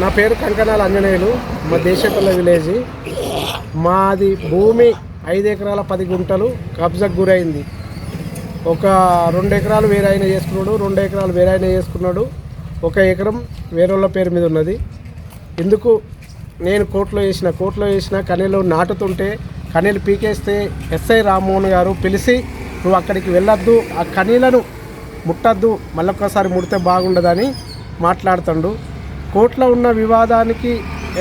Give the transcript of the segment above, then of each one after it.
నా పేరు కంకణాల అంజనేయులు మా దేశపల్ల విలేజ్. మాది భూమి ఐదు ఎకరాల పది గుంటలు కబ్జాకు గురైంది. ఒక రెండు ఎకరాలు వేరే ఆయన చేసుకున్నాడు రెండు ఎకరాలు వేరే ఆయన చేసుకున్నాడు. ఒక ఎకరం వేరేళ్ళ పేరు మీద ఉన్నది. ఎందుకు? నేను కోర్టులో వేసిన కోర్టులో వేసిన కనీలు నాటుతుంటే కనీలు పీకేస్తే ఎస్ఐ రామ్మోహన్ గారు పిలిచి నువ్వు అక్కడికి వెళ్ళొద్దు ఆ కనీలను ముట్టద్దు మళ్ళొక్కసారి ముడితే బాగుండదని మాట్లాడుతుండు. కోర్టులో ఉన్న వివాదానికి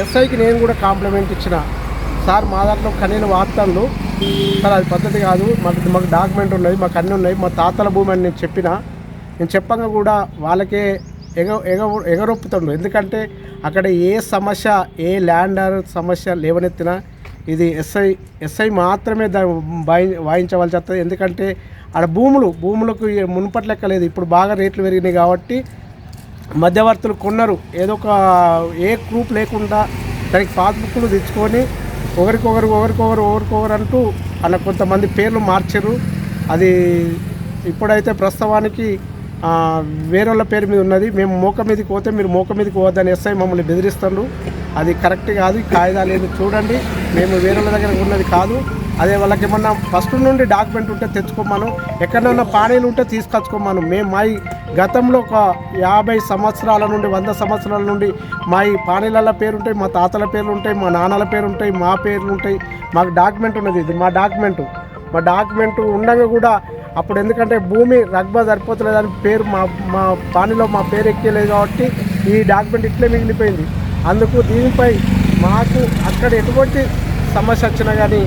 ఎస్ఐకి నేను కూడా కాంప్లిమెంట్ ఇచ్చిన. సార్ మా దాంట్లో కనీన వాడుతాడు సార్ అది పద్ధతి కాదు. మాకు మాకు డాక్యుమెంట్ ఉన్నది మాకు అన్నీ ఉన్నాయి. మా తాతల భూమి అని నేను చెప్పిన. నేను చెప్పంగా కూడా వాళ్ళకే ఎగ ఎగ ఎగరొప్పుతుండ్రు. ఎందుకంటే అక్కడ ఏ సమస్య ఏ ల్యాండర్ సమస్య లేవనెత్తినా ఇది ఎస్ఐ ఎస్ఐ మాత్రమే దాన్ని వాయి వాయించవలసి వస్తుంది ఎందుకంటే ఆడ భూములు భూములకు ఈ మునుపటి లెక్క లేదు. ఇప్పుడు బాగా రేట్లు పెరిగినాయి కాబట్టి మధ్యవర్తులు కొన్నారు. ఏదో ఒక ఏ గ్రూప్ లేకుండా దానికి పాస్బుక్లు తెచ్చుకొని ఒకరికొకరు ఒకరికొకరు ఒకరికొకరు అంటూ అలా కొంతమంది పేర్లు మార్చారు అది ఇప్పుడైతే ప్రస్తుతానికి వేరేళ్ళ పేరు మీద ఉన్నది. మేము మోక మీదకి పోతే మీరు మోక మీదకి పోవద్దని ఎస్ఐ మమ్మల్ని బెదిరిస్తుండ్రు. అది కరెక్ట్ కాదు కాయిదా కాగితాలు ఏది చూడండి. మేము వేరేళ్ళ దగ్గర ఉన్నది కాదు. అదే వాళ్ళకి ఏమన్నా ఫస్ట్ నుండి డాక్యుమెంట్ ఉంటే తెచ్చుకోమను ఎక్కడైనా పానీలు ఉంటే తీసుకొచ్చుకోమను. మేము మా గతంలో ఒక యాభై సంవత్సరాల నుండి వంద సంవత్సరాల నుండి మా ఈ పానీల పేరు ఉంటాయి మా తాతల పేర్లు ఉంటాయి మా నాన్నల పేరు ఉంటాయి మా పేర్లు ఉంటాయి మాకు డాక్యుమెంట్ ఉన్నది ఇది మా డాక్యుమెంట్ మా డాక్యుమెంట్ ఉండగా కూడా అప్పుడు ఎందుకంటే భూమి రగ్బా సరిపోతలేదని పేరు మా మా పానీలో మా పేరు ఎక్కలేదు కాబట్టి ఈ డాక్యుమెంట్ ఇట్లే మిగిలిపోయింది. అందుకు దీనిపై మాకు అక్కడ ఎటువంటి సమస్య వచ్చినా కానీ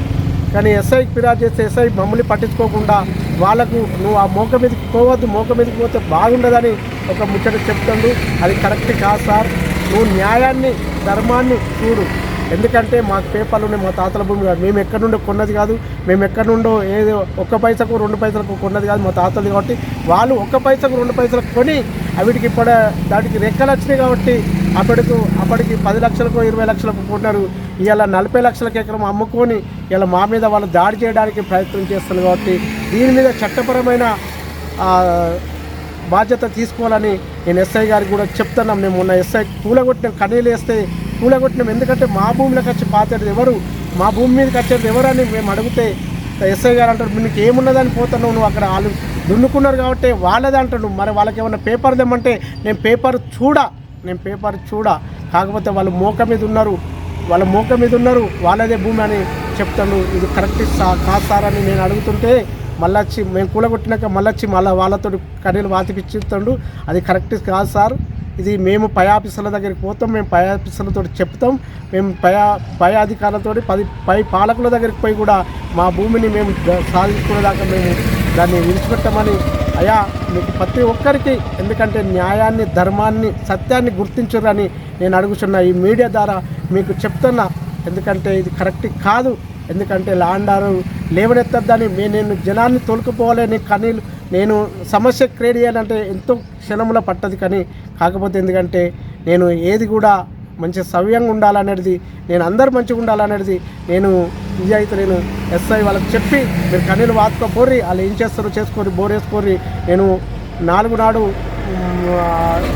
కానీ ఎస్ఐకి ఫిర్యాదు చేస్తే ఎస్ఐ మమ్మల్ని పట్టించుకోకుండా వాళ్ళకు నువ్వు ఆ మోక మీదకి పోవద్దు మోక మీదకి పోతే బాగుండదని ఒక ముచ్చట చెప్తాడు. అది కరెక్ట్ కాదు సార్. నువ్వు న్యాయాన్ని ధర్మాన్ని చూడు. ఎందుకంటే మాకు పేపర్లు ఉన్నాయి మా తాతల భూమి కాదు. మేము ఎక్కడి నుండో కొన్నది కాదు. మేము ఎక్కడి నుండో ఏదో ఒక్క పైసకు రెండు పైసలకు కొన్నది కాదు మా తాతలు కాబట్టి వాళ్ళు ఒక్క పైసకు రెండు పైసలకు కొని అవిటికి ఇప్పుడు దానికి రెక్కలు వచ్చినాయి కాబట్టి అప్పటికి అప్పటికి పది లక్షలకు ఇరవై లక్షలకు కొన్నారు. ఇలా నలభై లక్షలకు ఎకరం అమ్ముకొని ఇలా మా మీద వాళ్ళు దాడి చేయడానికి ప్రయత్నం చేస్తున్నారు కాబట్టి దీని మీద చట్టపరమైన బాధ్యత తీసుకోవాలని నేను ఎస్ఐ గారికి కూడా చెప్తున్నాం. మేము మొన్న ఎస్ఐ కూలగొట్టిన కనీలు వేస్తే కూలగొట్టినాం. ఎందుకంటే మా భూమిలోకి వచ్చి పాతేది ఎవరు? మా భూమి మీదకి వచ్చేది ఎవరని మేము అడిగితే ఎస్ఐ గారు అంటారు నీకు ఏమున్నదని పోతున్నావు నువ్వు అక్కడ వాళ్ళు దున్నుకున్నారు కాబట్టి వాళ్ళది అంటాడు మరి వాళ్ళకి ఏమన్నా పేపర్ తెమ్మంటే నేను పేపర్ చూడా నేను పేపర్ చూడా. కాకపోతే వాళ్ళు మోక మీద ఉన్నారు. వాళ్ళ మోక మీద ఉన్నారు. వాళ్ళదే భూమి అని చెప్తాను. ఇది కరెక్ట్ సా- కాదు సార్ అని నేను అడుగుతుంటే మళ్ళొచ్చి మేము కూలగొట్టినాక మళ్ళొచ్చి మళ్ళీ వాళ్ళతో కనీలు వాతిపిచ్చిస్తాడు అది కరెక్ట్ కాదు సార్? ఇది మేము పై ఆఫీసర్ల దగ్గరికి పోతాం మేము పై ఆఫీసర్లతో చెప్తాం మేము పై పై అధికారులతో పది పై పాలకుల దగ్గరికి పోయి కూడా మా భూమిని మేము సాధించుకునేదాకా మేము దాన్ని విడిచిపెట్టమని. అయా మీకు ప్రతి ఒక్కరికి ఎందుకంటే న్యాయాన్ని ధర్మాన్ని సత్యాన్ని గుర్తించరని నేను అడుగుతున్నా ఈ మీడియా ద్వారా మీకు చెప్తున్నా. ఎందుకంటే ఇది కరెక్ట్ కాదు. ఎందుకంటే లాండారు లేవనెత్తద్దని మే నేను జనాన్ని తోలుకుపోవాలని కనీలు నేను సమస్య క్రియేట్ చేయాలంటే ఎంతో క్షణంలో పట్టదు కానీ కాకపోతే ఎందుకంటే నేను ఏది కూడా మంచి సవ్యంగా ఉండాలనేది నేను అందరు మంచిగా ఉండాలనేది నేను ఇది అయితే నేను ఎస్ఐ వాళ్ళకి చెప్పి మీరు కన్నీళ్ళు వాతుకోపోర్రి వాళ్ళు ఏం చేస్తారో చేసుకోరి బోర్ వేసుకోర్రి. నేను నాలుగు నాడు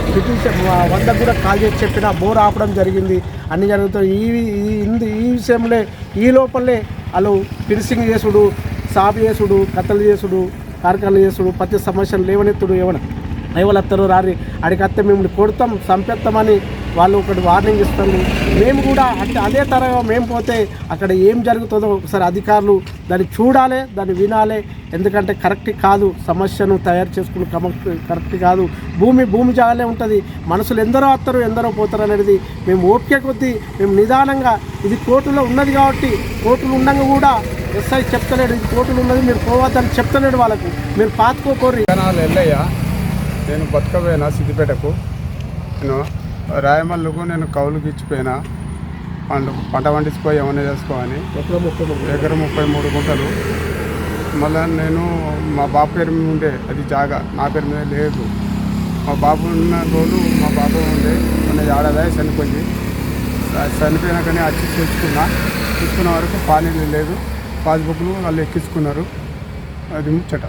పిటిషన్ ఆ, కూడా కాల్ చేసి చెప్పిన బోర్ ఆపడం జరిగింది. అన్ని జరుగుతాయి. ఈ ఈ ఇంది ఈ విషయంలో ఈ లోపలే వాళ్ళు ఫినిషింగ్ చేసుడు సాపు చేసుడు కత్తలు చేసుడు కార్ఖానలు చేసుడు ప్రతి సమస్యలు లేవనెత్తుడు ఏమన్నా ఎవరు రారి అడిగత్తే మిమ్మల్ని కొడతాం చంపేస్తామని వాళ్ళు ఒకటి వార్నింగ్ ఇస్తారు. మేము కూడా అంటే అదే తరగా మేము పోతే అక్కడ ఏం జరుగుతుందో ఒకసారి అధికారులు దాన్ని చూడాలి దాన్ని వినాలి. ఎందుకంటే కరెక్ట్ కాదు సమస్యను తయారు చేసుకుని కరెక్ట్ కాదు. భూమి భూమి జాగాలే ఉంటుంది. మనుషులు ఎందరో వస్తారు ఎందరో పోతారు అనేది మేము ఓపిక కొద్దీ మేము నిదానంగా ఇది కోర్టులో ఉన్నది కాబట్టి కోర్టులు ఉండగా కూడా ఎస్ఐ చెప్తలేడు ఇది కోర్టులు ఉన్నది మీరు పోవద్దని చెప్తలేడు వాళ్ళకు. మీరు పాతుకోకోర్రి. జనాలు ఎల్లయ్య నేను బతకపోయినా సిద్దిపేటకు. నేను రాయమల్లుకు నేను కౌలుకి ఇచ్చిపోయినా పంట పంట పండించిపోయి ఏమైనా ముప్పై ఎకరం ముప్పై మూడు గుంటలు. మళ్ళీ నేను మా బాబు పేరు మీద ఉండే అది జాగా నా పేరు మీద లేదు. మా బాబు ఉన్న రోజు మా బాబు ఉండే మన ఏడాది చనిపోయింది. చనిపోయినా కానీ వచ్చి తెచ్చుకున్నా తెచ్చుకున్న వరకు పానీలు లేదు. పాస్బుక్లు వాళ్ళు ఎక్కించుకున్నారు. అది ముచ్చట.